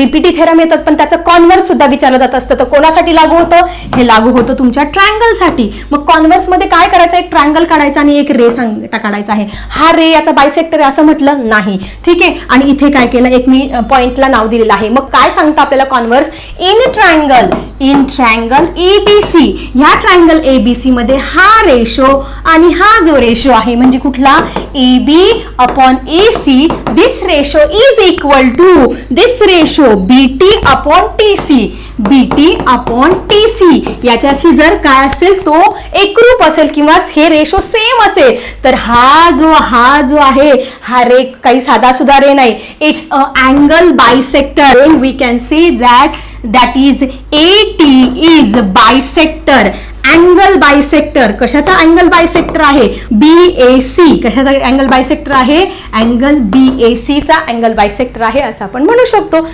BPT theorem येतात पण त्याचं कॉन्व्हर्स सुद्धा विचारलं जात असतं. तर कोणासाठी लागू होतं? हे लागू होतं तुमच्या ट्रायंगलसाठी मग कॉन्व्हर्समध्ये काय करायचं? एक ट्रायंगल काढायचा आणि एक रे सांग काढायचा आहे. हा रे याचा बायसेक्टर असं म्हटलं नाही. ठीक आहे? आणि इथे काय केलं? एक मी पॉइंटला नाव दिलेलं आहे. मग काय सांगतं आपल्याला converse in triangle in triangle ABC ह्या ट्रायंगल एबीसी मध्ये हा रेशो आणि हा जो रेशो आहे म्हणजे कुठला? A B upon A C is ratio is equal to BT ratio B T upon T C B T upon T C याच्याशी जर काय असेल तो एकरूप असेल किंवा हे रेशो सेम असेल तर हा जो हा जो आहे हा रे काही साधा सुद्धा रे नाही. It's a angle bisector we can see that that is A T is bisector angle bisector कशाचा अँगल बायसेक्टर आहे? बी ए सी कशाचा अँगल बायसेक्टर आहे? अँगल बी ए सीचा अँगल बायसेक्टर आहे असं आपण म्हणू शकतो.